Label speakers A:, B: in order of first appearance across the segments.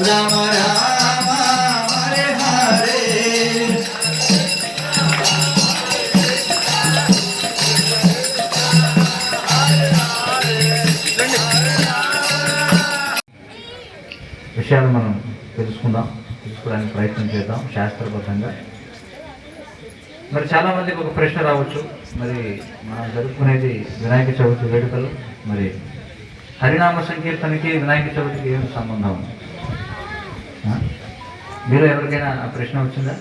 A: విషయాలు మనం తెలుసుకుందాం తెలుసుకోవడానికి ప్రయత్నం చేద్దాం శాస్త్రబద్ధంగా. మరి చాలామందికి ఒక ప్రశ్న రావచ్చు. మరి మనం జరుపుకునేది వినాయక చవితి వేడుకలు. మరి హరినామ సంకీర్తనకి వినాయక చవితికి ఏం సంబంధం? ఉంది మీరు ఎవరికైనా ఆ ప్రశ్న వచ్చిందా?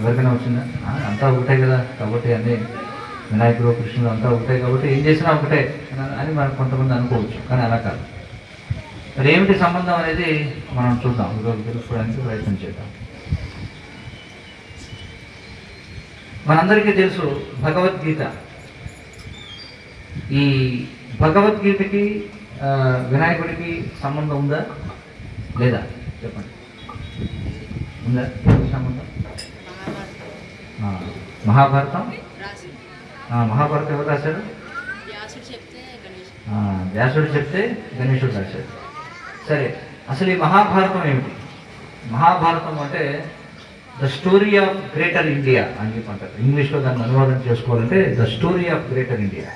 A: ఎవరికైనా వచ్చిందా? అంతా ఒకటే కదా కాబట్టి అన్ని వినాయకుడు కృష్ణుడు అంతా ఒకటే కాబట్టి ఏం చేసినా ఒకటే అని మనం కొంతమంది అనుకోవచ్చు కానీ అలా కాదు. మరి ఏమిటి సంబంధం అనేది మనం చూద్దాం ఈరోజు తెలుసుకోవడానికి ప్రయత్నం చేద్దాం. మనందరికీ తెలుసు భగవద్గీత. ఈ భగవద్గీతకి వినాయకుడికి సంబంధం ఉందా? లేదా? చెప్పండి. ఉందా? ఆ, మహాభారతం? మహాభారతం ఎవరు రాశారు?
B: వ్యాసుడు చెప్తే
A: గణేశుడు రాశాడు సరే అసలు ఈ మహాభారతం ఏమిటి? మహాభారతం అంటే the story of greater India అని చెప్పి అంటారు. ఇంగ్లీష్లో దాన్ని అనువాదం చేసుకోవాలంటే the story of greater India.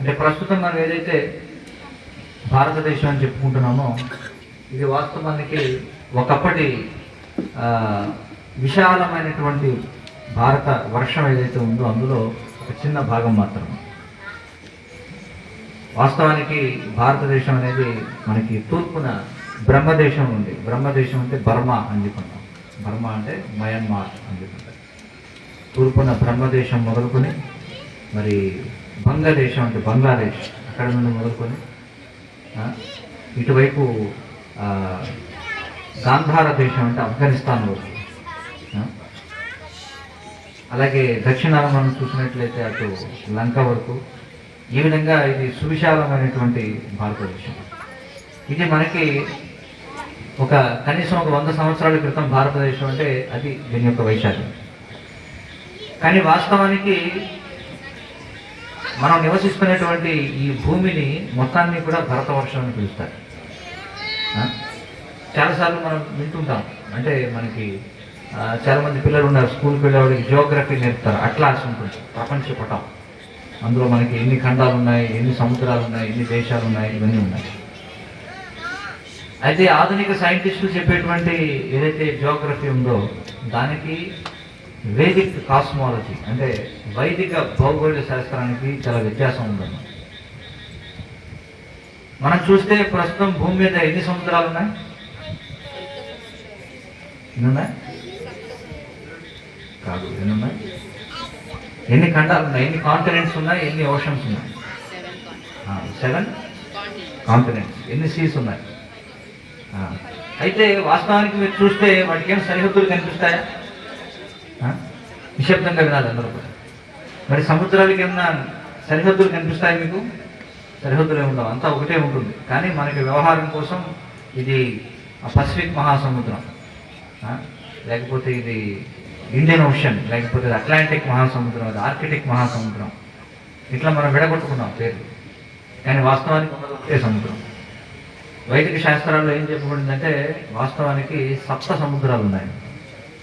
A: అంటే ప్రస్తుతం మనం ఏదైతే భారతదేశం అని చెప్పుకుంటున్నామో ఇది వాస్తవానికి ఒకప్పటి విశాలమైనటువంటి భారత వర్షం ఏదైతే ఉందో అందులో ఒక చిన్న భాగం మాత్రమే వాస్తవానికి భారతదేశం అనేది మనకి తూర్పున బ్రహ్మదేశం ఉంది. బ్రహ్మదేశం అంటే బర్మా అని చెప్పుకుంటాం బర్మా అంటే మయన్మార్ అని చెప్పుకుంటాం తూర్పున బ్రహ్మదేశం మొదలుకొని మరి బంగ్లాదేశం అంటే బంగ్లాదేశ్ అక్కడ నుండి మొదలుకొని ఇటువైపు గాంధార దేశం అంటే ఆఫ్ఘనిస్తాన్ వరకు. అలాగే దక్షిణాన మనం చూసినట్లయితే అటు లంక వరకు. ఈ విధంగా ఇది సువిశాలమైనటువంటి భారతదేశం. ఇది మనకి ఒక కనీసం ఒక వంద సంవత్సరాల క్రితం భారతదేశం అంటే అది దీని యొక్క వైశాల్యం. కానీ వాస్తవానికి మనం నివసిస్తున్నటువంటి ఈ భూమిని మొత్తాన్ని కూడా భరతవర్షం అని పిలుస్తారు. చాలాసార్లు మనం వింటుంటాం. అంటే మనకి చాలామంది పిల్లలు ఉన్నారు స్కూల్కి వెళ్ళే జియోగ్రఫీ నేర్పుతారు. అట్లాస్ ఉంటుంది. ప్రపంచ పటం. అందులో మనకి ఎన్ని ఖండాలు ఉన్నాయి ఎన్ని సముద్రాలు ఉన్నాయి ఎన్ని దేశాలు ఉన్నాయి ఇవన్నీ ఉన్నాయి. అయితే ఆధునిక సైంటిస్టులు చెప్పేటువంటి ఏదైతే జియోగ్రఫీ ఉందో దానికి వేదిక్ కాస్మాలజీ అంటే వైదిక భౌగోళిక శాస్త్రానికి చాలా వ్యత్యాసం ఉందన్నమాట. మనం చూస్తే ప్రస్తుతం భూమి మీద ఎన్ని సముద్రాలు ఉన్నాయి? ఎన్ని కాదు ఎన్నున్నాయి? ఎన్ని ఖండాలు ఉన్నాయి? ఎన్ని కాంటినెంట్స్ ఉన్నాయి? ఎన్ని ఓషన్స్ ఉన్నాయి?
B: సెవెన్
A: కాంటినెంట్స్ ఎన్ని సీస్ ఉన్నాయి? అయితే వాస్తవానికి మీరు చూస్తే వాటికి ఏం సరిహద్దులు కనిపిస్తాయా? నిశ్శబ్దంగా వినాలి అందరూ కూడా. మరి సముద్రాలకి ఏమన్నా సరిహద్దులు కనిపిస్తాయి మీకు? సరిహద్దులే ఉండవు. అంతా ఒకటే ఉంటుంది. కానీ మనకి వ్యవహారం కోసం ఇది పసిఫిక్ మహాసముద్రం. లేకపోతే ఇది ఇండియన్ ఓషన్ లేకపోతే ఇది అట్లాంటిక్ మహాసముద్రం అది ఆర్కిటిక్ మహాసముద్రం. ఇట్లా మనం విడగొట్టుకున్నాం పేరు. కానీ వాస్తవానికి ఉన్నది ఒకటే సముద్రం. వైదిక శాస్త్రాల్లో ఏం చెప్పబడిందంటే వాస్తవానికి సప్త సముద్రాలు ఉన్నాయి.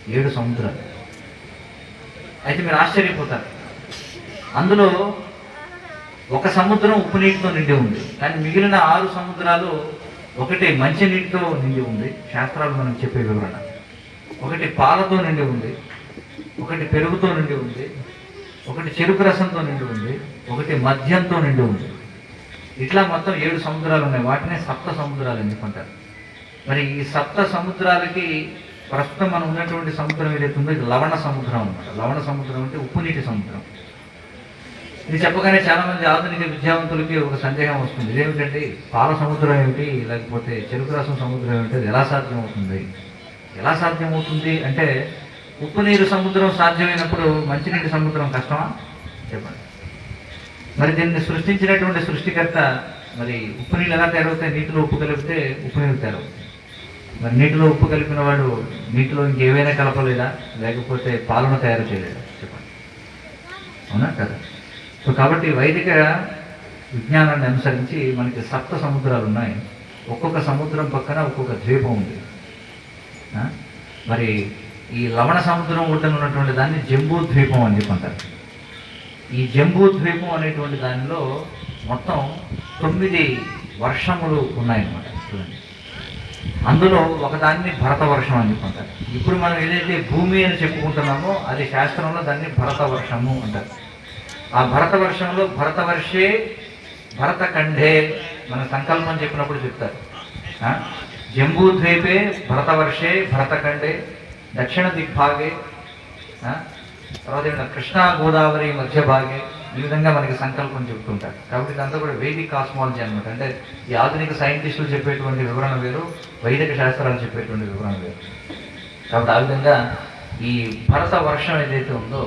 A: ఏడు సముద్రాలు. అయితే మీరు ఆశ్చర్యపోతారు. అందులో ఒక సముద్రం ఉప్పు నీటితో నిండి ఉంది. కానీ మిగిలిన ఆరు సముద్రాలు ఒకటి మంచి నీటితో నిండి ఉంది. శాస్త్రాలు మనం చెప్పే వివరణ. ఒకటి పాలతో నిండి ఉంది. ఒకటి పెరుగుతో నిండి ఉంది. ఒకటి చెరుకు రసంతో నిండి ఉంది. ఒకటి మద్యంతో నిండి ఉంది. ఇట్లా మొత్తం ఏడు సముద్రాలు ఉన్నాయి. వాటినే సప్త సముద్రాలు ఎందుకుంటారు? మరి ఈ సప్త సముద్రాలకి ప్రస్తుతం మనం ఉన్నటువంటి సముద్రం ఏదైతే ఉందో ఇది లవణ సముద్రం అనమాట లవణ సముద్రం అంటే ఉప్పు నీటి సముద్రం. ఇది చెప్పగానే చాలామంది ఆధునిక విద్యావంతులకి ఒక సందేహం వస్తుంది. ఇదేమిటంటే పాల సముద్రం ఏమిటి లేకపోతే చెరుకు రసం సముద్రం ఏమిటి అది ఎలా సాధ్యమవుతుంది? ఎలా సాధ్యమవుతుంది అంటే ఉప్పు నీరు సముద్రం సాధ్యమైనప్పుడు మంచినీటి సముద్రం కష్టమా? చెప్పండి. మరి దీన్ని సృష్టించినటువంటి సృష్టికర్త మరి ఉప్పు నీళ్ళు ఎలా తయారవుతాయి నీటిలో ఉప్పు కలిపితే ఉప్పు నీళ్ళు తయారవుతాయి మరి నీటిలో ఉప్పు కలిపిన వాడు నీటిలో ఇంకేవైనా కలపలేదా లేకపోతే పాలన తయారు చేయలేదా చెప్పండి. అవునా కదా? సో కాబట్టి వైదిక విజ్ఞానాన్ని అనుసరించి మనకి సప్త సముద్రాలు ఉన్నాయి. ఒక్కొక్క సముద్రం పక్కన ఒక్కొక్క ద్వీపం ఉంది. మరి ఈ లవణ సముద్రం ఒడ్డున ఉన్నటువంటి దాన్ని జంబూ ద్వీపం అని చెప్పంటారు. ఈ జంబూ ద్వీపం అనేటువంటి దానిలో మొత్తం తొమ్మిది వర్షములు ఉన్నాయన్నమాట. చూడండి. అందులో ఒకదాన్ని భరత వర్షం అని చెప్పంటారు. ఇప్పుడు మనం ఏదైతే భూమి అని చెప్పుకుంటున్నామో అది శాస్త్రంలో దాన్ని భరత వర్షము అంటారు. ఆ భరత వర్షంలో భరత వర్షే భరత ఖండే మన సంకల్పం చెప్పినప్పుడు చెప్తారు. జంబూద్వీపే జంబూ ద్వీపే భరత వర్షే భరత కండే దక్షిణ దిగ్భాగే తర్వాత ఏమిటో? కృష్ణా గోదావరి మధ్య భాగే ఈ విధంగా మనకి సంకల్పం చెప్తుంటారు. కాబట్టి ఇదంతా కూడా వేదిక్ కాస్మాలజీ అనమాట అంటే ఈ ఆధునిక సైంటిస్టులు చెప్పేటువంటి వివరణ వేరు వైదిక శాస్త్రాలు చెప్పేటువంటి వివరణ వేరు. కాబట్టి ఆ విధంగా ఈ భరత వర్షం ఏదైతే ఉందో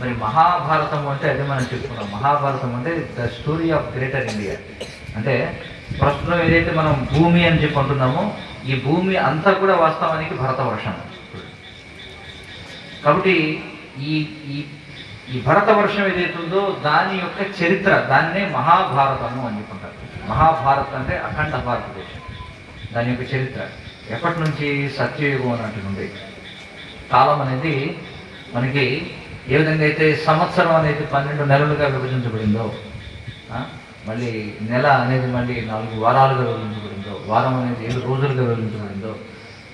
A: మరి మహాభారతం అంటే అదే మనం చెప్పుకున్నాం. మహాభారతం అంటే the story of greater India అంటే ప్రస్తుతం ఏదైతే మనం భూమి అని చెప్పి అంటున్నామో ఈ భూమి అంతా కూడా వాస్తవానికి భరత వర్షం కాబట్టి ఈ ఈ ఈ భరత వర్షం ఏదైతే ఉందో దాని యొక్క చరిత్ర దాన్నే మహాభారతము అని చెప్పుకుంటారు మహాభారత్ అంటే అఖండ భారతదేశం. దాని యొక్క చరిత్ర. ఎప్పటి నుంచి సత్యయుగం అన్నట్టు ఉంది కాలం అనేది మనకి ఏ విధంగా అయితే సంవత్సరం అనేది పన్నెండు నెలలుగా విభజించబడిందో మళ్ళీ నెల అనేది మళ్ళీ నాలుగు వారాలుగా విభజించబడిందో వారం అనేది ఏడు రోజులుగా విభజించబడిందో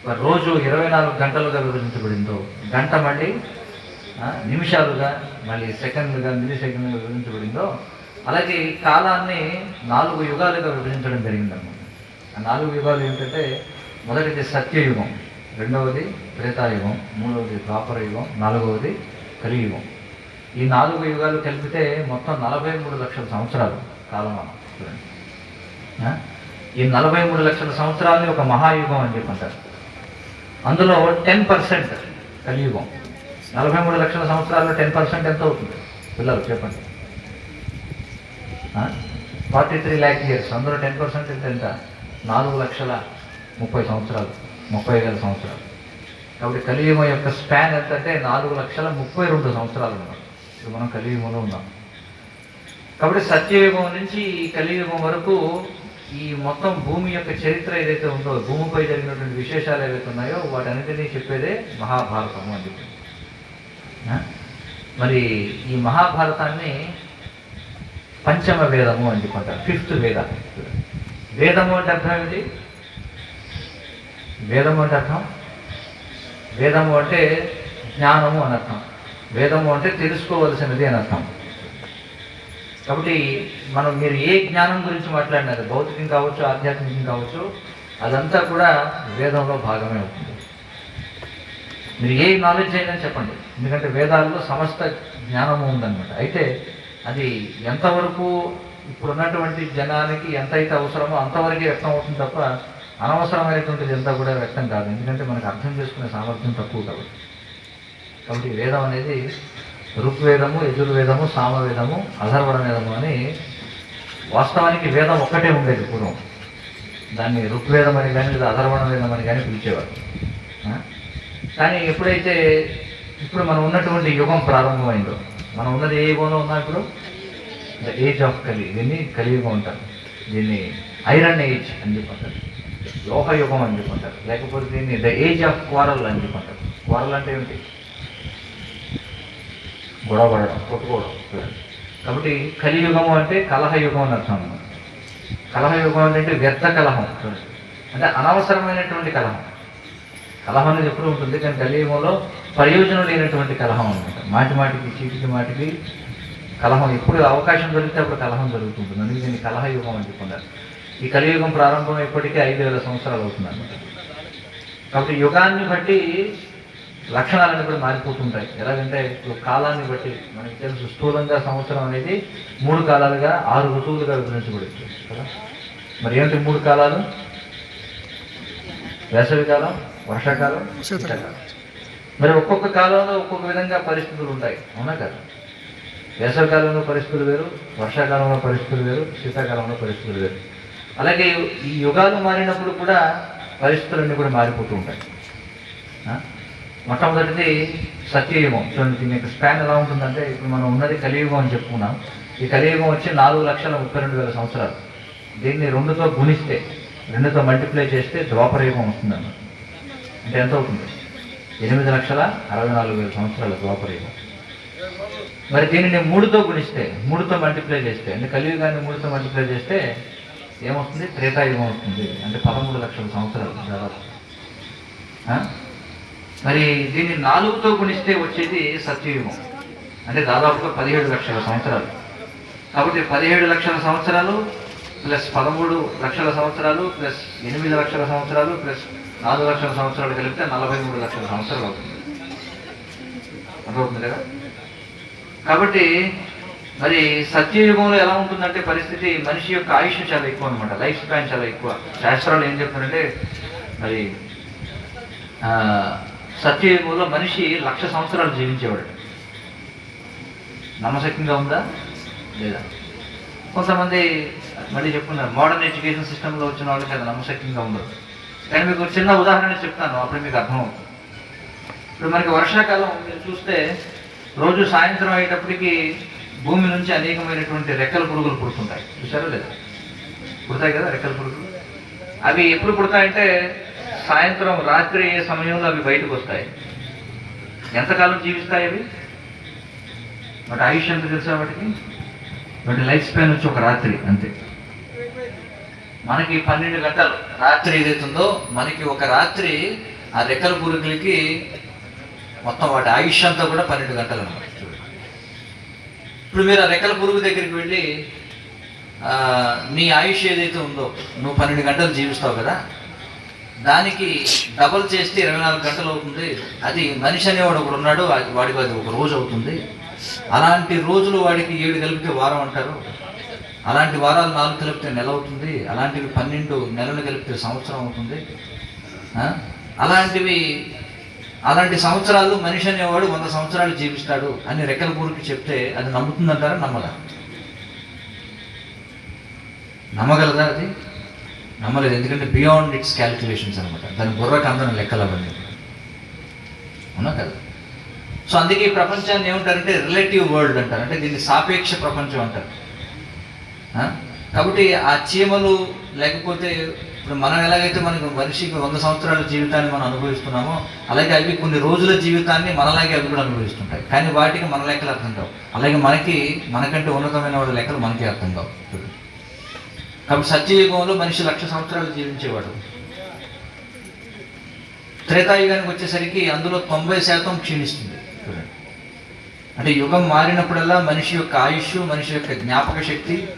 A: ఒక రోజు ఇరవై నాలుగు గంటలుగా విభజించబడిందో గంట మళ్ళీ నిమిషాలుగా మళ్ళీ సెకండ్లుగా మిల్లీ సెకండ్లుగా విభజించబడిందో అలాగే కాలాన్ని నాలుగు యుగాలుగా విభజించడం జరిగిందన్నమాట. ఆ నాలుగు యుగాలు ఏంటంటే మొదటిది సత్యయుగం రెండవది త్రేతాయుగం మూడవది ద్వాపర యుగం నాలుగవది కలియుగం ఈ నాలుగు యుగాలు కలిపితే మొత్తం నలభై మూడు లక్షల సంవత్సరాలు కాలమానం చూడండి. ఈ నలభై మూడు లక్షల సంవత్సరాలని ఒక మహాయుగం అని చెప్పి అందులో టెన్ పర్సెంట్ కలియుగం. నలభై మూడు లక్షల సంవత్సరాల్లో టెన్ పర్సెంట్ ఎంత అవుతుంది? పిల్లలు చెప్పండి. Forty three lakh years. అందులో టెన్ పర్సెంట్ ఎంత? నాలుగు లక్షల ముప్పై సంవత్సరాలు ముప్పై వేల సంవత్సరాలు. కాబట్టి కలియుగం యొక్క స్పాన్ ఎంత అంటే నాలుగు లక్షల ముప్పై రెండు సంవత్సరాలు ఉన్నాం. ఇప్పుడు మనం కలియుగంలో ఉన్నాం. కాబట్టి సత్యయుగం నుంచి ఈ కలియుగం వరకు ఈ మొత్తం భూమి యొక్క చరిత్ర ఏదైతే ఉందో భూమిపై జరిగినటువంటి విశేషాలు ఏవైతే ఉన్నాయో వాటన్నిటినీ చెప్పేదే మహాభారతము అని చెప్పి. మరి ఈ మహాభారతాన్ని పంచమ వేదము అని చెప్పంటారు ఫిఫ్త్ వేద. వేదము అంటే అర్థం ఏమిటి? వేదము అంటే అర్థం? వేదము అంటే జ్ఞానము అని అర్థం. వేదము అంటే తెలుసుకోవలసినది అని అర్థం. కాబట్టి మనం మీరు ఏ జ్ఞానం గురించి మాట్లాడినారు భౌతికం కావచ్చు ఆధ్యాత్మికం కావచ్చు అదంతా కూడా వేదంలో భాగమే అవుతుంది. మీరు ఏ నాలెడ్జ్ అయినా చెప్పండి. ఎందుకంటే వేదాల్లో సమస్త జ్ఞానము ఉందన్నమాట. అయితే అది ఎంతవరకు ఇప్పుడున్నటువంటి జనానికి ఎంతైతే అవసరమో అంతవరకే వ్యక్తం అవుతుంది తప్ప అనవసరమైనటువంటిది ఎంత కూడా వ్యక్తం కాదు. ఎందుకంటే మనకు అర్థం చేసుకునే సామర్థ్యం తక్కువ కాబట్టి. కాబట్టి వేదం అనేది ఋగ్వేదము యజుర్వేదము సామవేదము అధర్వణ వేదము అని వాస్తవానికి వేదం ఒక్కటే ఉండేది పూర్వం. దాన్ని ఋగ్వేదం అని కానీ లేదా అధర్వణ వేదం అని కానీ పిలిచేవారు. కానీ ఎప్పుడైతే ఇప్పుడు మనం ఉన్నటువంటి యుగం ప్రారంభమైందో మనం ఉన్నది ఏ యుగంలో ఉన్నా ఇప్పుడు? ద ఏజ్ ఆఫ్ కలి దీన్ని కలియుగం ఉంటారు దీన్ని ఐరన్ ఏజ్ అని చెప్పి యుగం అని చెప్పుకుంటారు లేకపోతే దీన్ని ద ఏజ్ ఆఫ్ క్వారల్ అని చెప్పుకుంటారు క్వారల్ అంటే ఏమిటి? గొడవ పడడం కొట్టుకోవడం. కాబట్టి కలియుగము అంటే కలహయుగం అని అర్థం అన్నమాట కలహయుగం అంటే వ్యర్థ కలహం. అంటే అనవసరమైనటువంటి కలహం. కలహం అనేది ఎప్పుడు ఉంటుంది కానీ కలియుగంలో ప్రయోజనం లేనటువంటి కలహం అనమాట. మాటి మాటికి చీటికి మాటికి కలహం ఎప్పుడు అవకాశం దొరికితే అప్పుడు కలహం జరుగుతుంటుంది. అందుకే దీన్ని కలహయుగం అని చెప్పుకున్నారు ఈ కలియుగం ప్రారంభం ఇప్పటికే ఐదు వేల సంవత్సరాలు అవుతుందన్నమాట. కాబట్టి యుగాన్ని బట్టి లక్షణాలన్నీ కూడా మారిపోతుంటాయి. ఎలాగంటే ఇప్పుడు కాలాన్ని బట్టి మనకి తెలుసు స్థూలంగా సంవత్సరం అనేది మూడు కాలాలుగా ఆరు ఋతువులుగా విభజించబడింది కదా? మరి ఏంటి మూడు కాలాలు? వేసవికాలం వర్షాకాలం శీతాకాలం. మరి ఒక్కొక్క కాలంలో ఒక్కొక్క విధంగా పరిస్థితులు ఉంటాయి అవునా కదా? వేసవికాలంలో పరిస్థితులు వేరు వర్షాకాలంలో పరిస్థితులు వేరు శీతాకాలంలో పరిస్థితులు వేరు. అలాగే ఈ యుగాలు మారినప్పుడు కూడా పరిస్థితులన్నీ కూడా మారిపోతూ ఉంటాయి. మొట్టమొదటిది సత్యయుగం. చూడండి దీని యొక్క స్పాన్ ఎలా ఉంటుందంటే ఇప్పుడు మనం ఉన్నది కలియుగం అని చెప్పుకున్నాం. ఈ కలియుగం వచ్చి నాలుగు లక్షల ముప్పై రెండు వేల సంవత్సరాలు. దీన్ని రెండుతో గుణిస్తే రెండుతో మల్టిప్లై చేస్తే ద్వాపరయుగం వస్తుందన్నమాట. అంటే ఎంత అవుతుంది? ఎనిమిది లక్షల అరవై నాలుగు వేల సంవత్సరాల ద్వాపరయుగం. మరి దీనిని మూడుతో గుణిస్తే మూడుతో మల్టిప్లై చేస్తే అంటే కలియుగాన్ని మూడుతో మల్టిప్లై చేస్తే ఏమొస్తుంది త్రేతాయుగం వస్తుంది అంటే పదమూడు లక్షల సంవత్సరాలు దాదాపు. మరి దీన్ని నాలుగుతో గుణిస్తే వచ్చేది సత్యయుగం. అంటే దాదాపుగా పదిహేడు లక్షల సంవత్సరాలు. కాబట్టి పదిహేడు లక్షల సంవత్సరాలు ప్లస్ పదమూడు లక్షల సంవత్సరాలు ప్లస్ ఎనిమిది లక్షల సంవత్సరాలు ప్లస్ నాలుగు లక్షల సంవత్సరాలు కలిపితే నలభై మూడు లక్షల సంవత్సరాలు అవుతుంది. అర్థమవుతుంది కదా? కాబట్టి మరి సత్యయుగంలో ఎలా ఉంటుందంటే పరిస్థితి మనిషి యొక్క ఆయుష్ చాలా ఎక్కువ అనమాట లైఫ్ స్పాన్ చాలా ఎక్కువ. శాస్త్రాలు ఏం చెప్తారంటే మరి సత్యయుగంలో మనిషి లక్ష సంవత్సరాలు జీవించేవాడు. నమ్మశక్యంగా ఉందా? లేదా? కొంతమంది మళ్ళీ చెప్పుకున్నారు మోడర్న్ ఎడ్యుకేషన్ సిస్టంలో వచ్చిన వాళ్ళకి అది నమ్మశక్యంగా ఉండదు. కానీ మీకు చిన్న ఉదాహరణ చెప్తాను అప్పుడు మీకు అర్థమవుతుంది. ఇప్పుడు మనకి వర్షాకాలం మీరు చూస్తే రోజు సాయంత్రం అయ్యేటప్పటికి భూమి నుంచి అనేకమైనటువంటి రెక్కల పురుగులు పుడుతుంటాయి. చూసారా లేదా? పుడతాయి కదా రెక్కల పురుగులు? అవి ఎప్పుడు పుడతాయంటే సాయంత్రం రాత్రి అయ్యే సమయంలో అవి బయటకు వస్తాయి. ఎంతకాలం జీవిస్తాయి అవి? వాటి ఆయుష్ ఎంత తెలుసా వాటికి? వాటి లైఫ్ స్పాన్ వచ్చి ఒక రాత్రి అంతే. మనకి పన్నెండు గంటలు రాత్రి ఏదైతుందో మనకి ఒక రాత్రి ఆ రెక్కల పురుగులకి మొత్తం వాటి ఆయుష్ అంతా కూడా పన్నెండు గంటలు అనమాట ఇప్పుడు మీరు ఆ రెక్కల పురుగు దగ్గరికి వెళ్ళి నీ ఆయుష్ ఏదైతే ఉందో నువ్వు పన్నెండు గంటలు జీవిస్తావు కదా దానికి డబల్ చేస్తే ఇరవై నాలుగు గంటలు అవుతుంది. అది మనిషి అనేవాడు ఒకడు ఉన్నాడు వాడికి అది ఒక రోజు అవుతుంది. అలాంటి రోజులు వాడికి ఏడు కలిపితే వారం అంటారు. అలాంటి వారాలు నాలుగు కలిపితే నెల అవుతుంది. అలాంటివి పన్నెండు నెలలు కలిపితే సంవత్సరం అవుతుంది. అలాంటివి అలాంటి సంవత్సరాలు మనిషి అనేవాడు వంద సంవత్సరాలు జీవిస్తాడు అని రెక్కల కూరికి చెప్తే అది నమ్ముతుందంటారా? నమ్మదా? నమ్మగలదా అది? నమ్మలేదు ఎందుకంటే బియాండ్ ఇట్స్ క్యాలిక్యులేషన్స్ అనమాట దాని బుర్రకు అందరం లెక్కలు అవ్వండి అవునా కదా? సో అందుకే ఈ ప్రపంచాన్ని ఏమంటారంటే రిలేటివ్ వరల్డ్ అంటారు. అంటే దీన్ని సాపేక్ష ప్రపంచం అంటారు. కాబట్టి ఆ చీమలు లేకపోతే ఇప్పుడు మనం ఎలాగైతే మనకు మనిషికి వంద సంవత్సరాల జీవితాన్ని మనం అనుభవిస్తున్నామో అలాగే అవి కొన్ని రోజుల జీవితాన్ని మనలాగే అవి కూడా అనుభవిస్తుంటాయి. కానీ వాటికి మన లెక్కలు అర్థం కావు. అలాగే మనకి మనకంటే ఉన్నతమైన వాళ్ళ లెక్కలు మనకి అర్థం కావు. కాబట్టి సత్యయుగంలో మనిషి లక్ష సంవత్సరాలు జీవించేవాడు. త్రేతాయుగానికి వచ్చేసరికి అందులో తొంభై శాతం క్షీణిస్తుంది. అంటే యుగం మారినప్పుడల్లా మనిషి యొక్క ఆయుష్ మనిషి యొక్క జ్ఞాపక శక్తి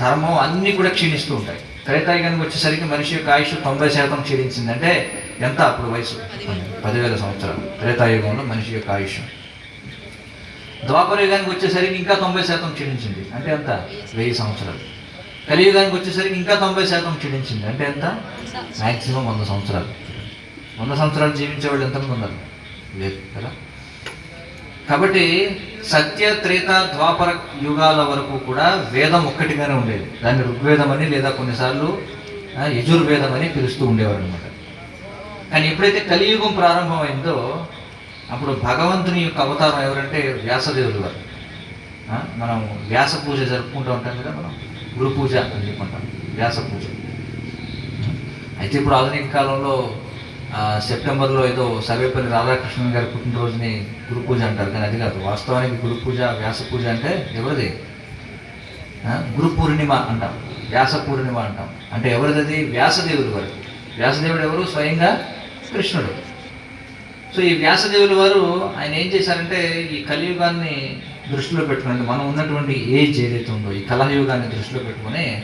A: ధర్మం అన్నీ కూడా క్షీణిస్తూ ఉంటాయి. త్రేతాయుగానికి వచ్చేసరికి మనిషి యొక్క ఆయుష్ తొంభై శాతం క్షీణించింది. అంటే ఎంత అప్పుడు వయసు? పదివేల. సంవత్సరాలు. త్రేతాయుగంలో మనిషి యొక్క ఆయుష్. ద్వాపర యుగానికి వచ్చేసరికి ఇంకా తొంభై శాతం క్షీణించింది. అంటే ఎంత? వెయ్యి సంవత్సరాలు. కలియుగానికి వచ్చేసరికి ఇంకా తొంభై శాతం క్షీణించింది. అంటే ఎంత? మ్యాక్సిమం వంద సంవత్సరాలు. వంద సంవత్సరాలు జీవించే వాళ్ళు ఎంతమంది ఉన్నారు? లేదు కదా? కాబట్టి సత్య త్రేత ద్వాపర యుగాల వరకు కూడా వేదం ఒక్కటిగానే ఉండేది. దాన్ని ఋగ్వేదం అని లేదా కొన్నిసార్లు యజుర్వేదం అని పిలుస్తూ ఉండేవారు అనమాట కానీ ఎప్పుడైతే కలియుగం ప్రారంభమైందో అప్పుడు భగవంతుని యొక్క అవతారం ఎవరంటే వ్యాసదేవులు గారు. మనం వ్యాస పూజ జరుపుకుంటూ ఉంటాం కదా మనం గురు పూజ అని చెప్పుకుంటాం వ్యాస పూజ. అయితే ఇప్పుడు ఆధునిక కాలంలో సెప్టెంబర్లో ఏదో సర్వేపల్లి రాధాకృష్ణన్ గారి పుట్టినరోజుని గురు పూజ అంటారు. కానీ అది కాదు. వాస్తవానికి గురు పూజ వ్యాస పూజ అంటే ఎవరిది? గురు పూర్ణిమ అంటాం. వ్యాస పూర్ణిమ అంటాం. అంటే ఎవరిది అది వ్యాసదేవుడు వారు. వ్యాసదేవుడు ఎవరు? స్వయంగా కృష్ణుడు. సో ఈ వ్యాసదేవుల వారు ఆయన ఏం చేశారంటే ఈ కలియుగాన్ని దృష్టిలో పెట్టుకుని మనం ఉన్నటువంటి ఏజ్ ఏదైతే ఉందో ఈ కలహయుగాన్ని దృష్టిలో పెట్టుకుని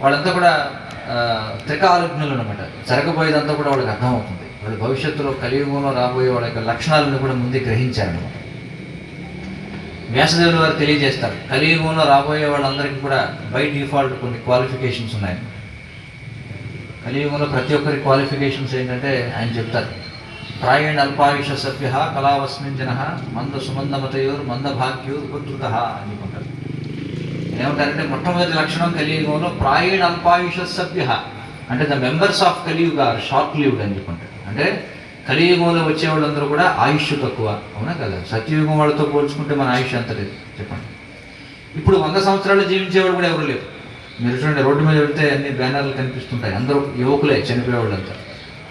A: వాళ్ళంతా కూడా ఆ, త్రికాలజ్ఞులు అనమాట జరగబోయేదంతా కూడా వాళ్ళకి అర్థమవుతుంది. వాళ్ళు భవిష్యత్తులో కలియుగంలో రాబోయే వాళ్ళ యొక్క లక్షణాలను కూడా ముందే గ్రహించారు వ్యాసదేవుల వారు తెలియజేస్తారు. కలియుగంలో రాబోయే వాళ్ళందరికీ కూడా బై డిఫాల్ట్ కొన్ని క్వాలిఫికేషన్స్ ఉన్నాయి. కలియుగంలో ప్రతి ఒక్కరి క్వాలిఫికేషన్స్ ఏంటంటే ఆయన చెప్తారు. ప్రాయణ అల్పాయుష సభ్య కళావస్మిన్ జన మంద సుమందమతయోర్ మంద భాగ్యోర్ ఉపద్రుత అని అనుకుంటారు ఏమంటారంటే మొట్టమొదటి లక్షణం కలియుగంలో ప్రాయణ అల్పాయుష సభ్య అంటే the members of Kaliyuga are short lived అని చెప్పుకుంటారు అంటే కలియుగంలో వచ్చే వాళ్ళందరూ కూడా ఆయుష్ తక్కువ. అవునా కదా? సత్యయుగం వాళ్ళతో పోల్చుకుంటే మన ఆయుష్ ఎంత లేదు. చెప్పండి. ఇప్పుడు వంద సంవత్సరాలు జీవించేవాడు కూడా ఎవరు లేరు. మీరు చూడండి రోడ్డు మీద వెళ్తే అన్ని బ్యానర్లు కనిపిస్తుంటాయి. అందరూ యువకులే చనిపోయేవాళ్ళు అంతా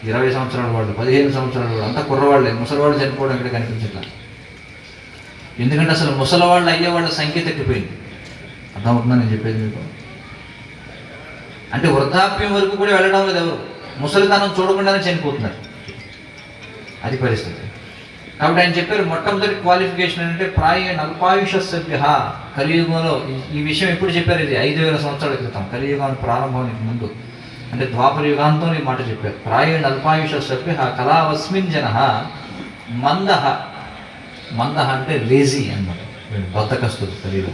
A: ఇరవై సంవత్సరాల వాళ్ళు పదిహేను సంవత్సరాల వాళ్ళు అంతా కుర్రవాళ్ళే. ముసలివాళ్ళు చనిపోవడం ఇక్కడ కనిపించట్లా? ఎందుకంటే అసలు ముసలివాళ్ళు అయ్యే వాళ్ళ సంఖ్య తగ్గిపోయింది. అర్థమవుతుందా నేను చెప్పేది మీకు. అంటే వృద్ధాప్యం వరకు కూడా వెళ్ళడం లేదు ఎవరు? ముసలితనం చూడకుండానే చనిపోతున్నారు. అది పరిస్థితి. కాబట్టి ఆయన చెప్పారు మొట్టమొదటి క్వాలిఫికేషన్ ఏంటంటే ప్రాయ నల్పాయుష సభ్య కలియుగంలో ఈ- ఈ విషయం ఎప్పుడు చెప్పారు ఇది? ఐదు వేల సంవత్సరాల క్రితం. కలియుగం ప్రారంభానికి ముందు. అంటే ద్వాపర యుగాంతో ఈ మాట చెప్పారు. ప్రాయ నల్పాయుష సభ్య కళావస్మిన్ జన మందహ మందహ అంటే లేజీ అన్నమాట. బద్దకస్తుంది కలియుగం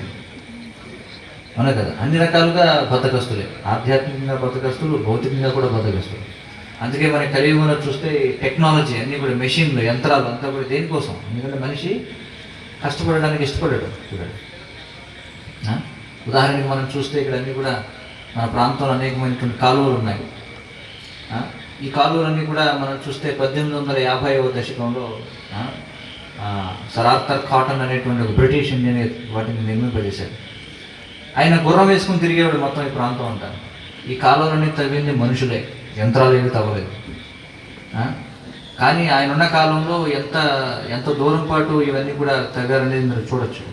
A: అవునా కదా? అన్ని రకాలుగా బద్దకస్తులే. ఆధ్యాత్మికంగా బద్దకస్తులు భౌతికంగా కూడా బద్దకస్తులు. అందుకే మన కలియుగంలో చూస్తే టెక్నాలజీ అన్నీ కూడా మెషిన్లు యంత్రాలు అంతా కూడా దేనికోసం? ఎందుకంటే మనిషి కష్టపడడానికి ఇష్టపడాడు. చూడండి. ఉదాహరణకి మనం చూస్తే ఇక్కడ అన్నీ కూడా మన ప్రాంతంలో అనేకమైనటువంటి కాలువలు ఉన్నాయి. ఈ కాలువలన్నీ కూడా మనం చూస్తే పద్దెనిమిది వందల యాభైవ దశకంలో సరార్థర్ కాటన్ అనేటువంటి ఒక బ్రిటిష్ ఇండియన్ వాటిని నిర్మింపజేశారు ఆయన గుర్రం వేసుకుని తిరిగేవాడు మొత్తం ఈ ప్రాంతం అంతా. ఈ కాలువలన్నీ తవ్వింది మనుషులే. యంత్రాలు ఏవి తవ్వలేదు. కానీ ఆయన ఉన్న కాలంలో ఎంత ఎంత దూరం పాటు ఇవన్నీ కూడా తవ్వారనేది మీరు చూడొచ్చు.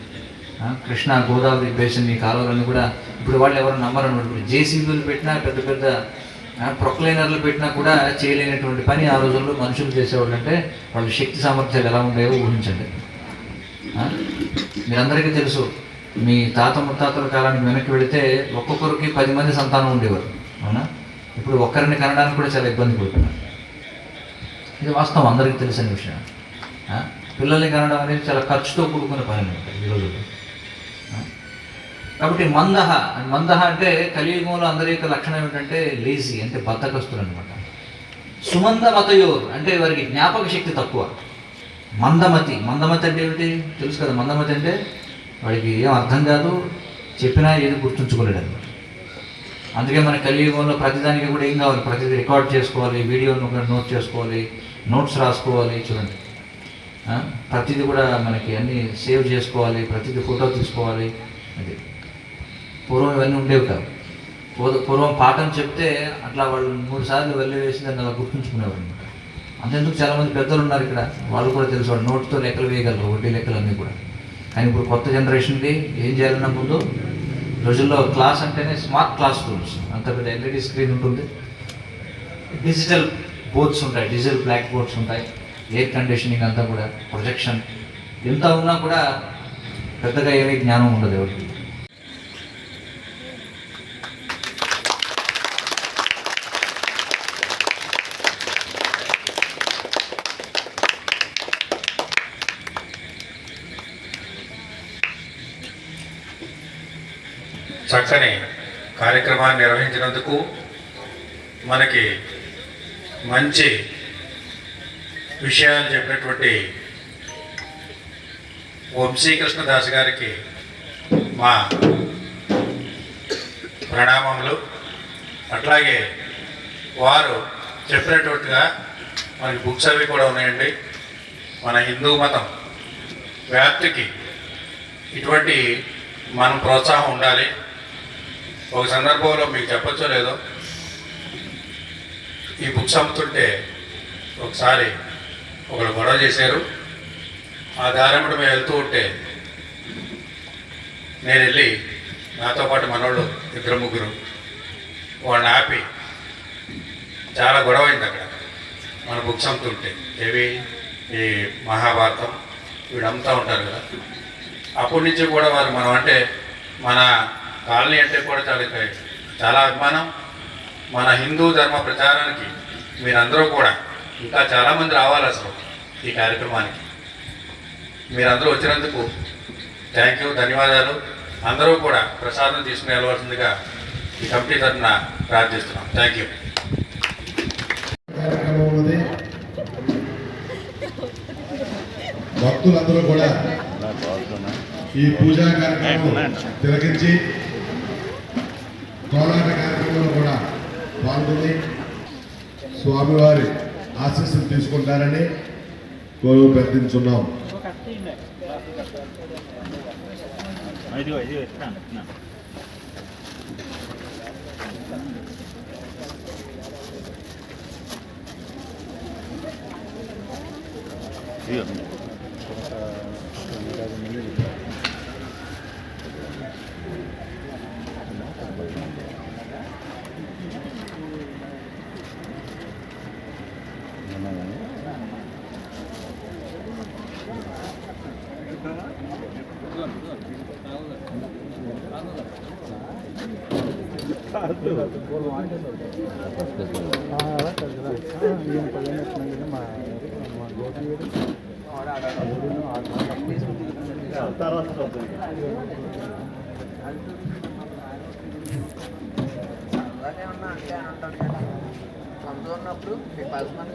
A: కృష్ణా గోదావరి బేసిన్ ఈ కాలువలన్నీ కూడా ఇప్పుడు వాళ్ళు ఎవరు నమ్మరు జేసీబీలు పెట్టినా పెద్ద పెద్ద ప్రొక్లైనర్లు పెట్టినా కూడా చేయలేనటువంటి పని ఆ రోజుల్లో మనుషులు చేసేవాళ్ళు అంటే వాళ్ళ శక్తి సామర్థ్యాలు ఎలా ఉండేవో ఊహించండి. మీరందరికీ తెలుసు మీ తాత ముత్తాతల కాలానికి వెనక్కి వెళితే ఒక్కొక్కరికి పది మంది సంతానం ఉండేవారు అవునా? ఇప్పుడు ఒక్కరిని కనడానికి కూడా చాలా ఇబ్బంది పడుతున్నారు. ఇది వాస్తవం అందరికీ తెలిసిన విషయం. పిల్లల్ని కనడం అనేది చాలా ఖర్చుతో కూడుకున్న పని అనమాట ఈ రోజుల్లో. కాబట్టి మందహ మందహ అంటే కలియుగంలో అందరి యొక్క లక్షణం ఏమిటంటే లేజీ అంటే బద్దకస్తులు అనమాట. సుమంద మతయోర్ అంటే వారికి జ్ఞాపక శక్తి తక్కువ. మందమతి మందమతి అంటే ఏమిటి? తెలుసు కదా మందమతి అంటే వాడికి ఏం అర్థం కాదు. చెప్పినా ఏది గుర్తుంచుకోలేడు. అనమాట అందుకే మన కలియుగంలో ప్రతిదానికి కూడా ఏం కావాలి? ప్రతిదీ రికార్డ్ చేసుకోవాలి వీడియోను కూడా నోట్ చేసుకోవాలి నోట్స్ రాసుకోవాలి చూడండి. ప్రతిదీ కూడా మనకి అన్నీ సేవ్ చేసుకోవాలి ప్రతిదీ ఫోటో తీసుకోవాలి. అది. పూర్వం ఇవన్నీ ఉండేవి కాదు పూర్వం పాఠం చెప్తే అట్లా వాళ్ళు మూడు సార్లు వెళ్ళి వేసి దాన్ని అలా గుర్తుంచుకునేవారు అనమాట. అంతెందుకు? చాలామంది పెద్దలు ఉన్నారు ఇక్కడ. వాళ్ళు కూడా తెలుసు వాళ్ళు నోట్తో లెక్కలు వేయగలరు వడ్డీ లెక్కలు అన్నీ కూడా. కానీ ఇప్పుడు కొత్త జనరేషన్కి ఏం చేయాలన్నా ముందు రోజుల్లో క్లాస్ అంటేనే స్మార్ట్ క్లాస్ రూమ్స్. అంత పెద్ద ఎల్ఈడి స్క్రీన్ ఉంటుంది. డిజిటల్ బోర్డ్స్ ఉంటాయి. డిజిటల్ బ్లాక్ బోర్డ్స్ ఉంటాయి. ఎయిర్ కండిషనింగ్ అంతా కూడా ప్రొజెక్షన్ ఎంత ఉన్నా కూడా పెద్దగా ఏమీ జ్ఞానం ఉండదు ఎవరికి.
C: కార్యక్రమాన్ని నిర్వహించినందుకు మనకి మంచి విషయాలు చెప్పినటువంటి వంశీకృష్ణ దాస్ గారికి మా ప్రణామములు. అట్లాగే వారు చెప్పినట్టుగా మనకి బుక్స్ అవి కూడా ఉన్నాయండి. మన హిందూ మతం వ్యాప్తికి ఇటువంటి మనం ప్రోత్సాహం ఉండాలి. ఒక సందర్భంలో మీకు చెప్పచ్చో లేదో? ఈ బుక్స్ అమ్ముతుంటే ఒకసారి ఒకరు గొడవ చేశారు. ఆ దారెమ్మటి మేము వెళ్తూ ఉంటే నేను వెళ్ళి నాతో పాటు మనోళ్ళు ఇద్దరు ముగ్గురు వాళ్ళని ఆపి చాలా గొడవ అయింది అక్కడ. మన బుక్స్ అమ్ముతుంటే ఏవి? ఈ మహాభారతం వీడు అమ్ముతూ ఉంటారు కదా. అప్పటి నుంచి కూడా వారు మనం అంటే మన కాలనీ అంటే కూడా చాలా చాలా అభిమానం. మన హిందూ ధర్మ ప్రచారానికి మీరందరూ కూడా ఇంకా చాలామంది రావాలి అసలు ఈ కార్యక్రమానికి. మీరందరూ వచ్చినందుకు థ్యాంక్ యూ ధన్యవాదాలు. అందరూ కూడా ప్రసాదం తీసుకుని వెళ్ళవలసిందిగా ఈ కమిటీ తరఫున ప్రార్థిస్తున్నాం. థ్యాంక్ యూ
D: భక్తులందరూ కూడా ఈ పూజా కార్యక్రమం తిలకించి కోలాట కార్యక్రమంలో కూడా పాల్గొని స్వామివారి ఆశీస్సులు తీసుకుంటారని కోరు ప్రార్థించున్నాం.
E: ఇదిగో. ఇదిగో
F: ఏమన్నా అంటే ఉన్నప్పుడు మీ పల్సమన్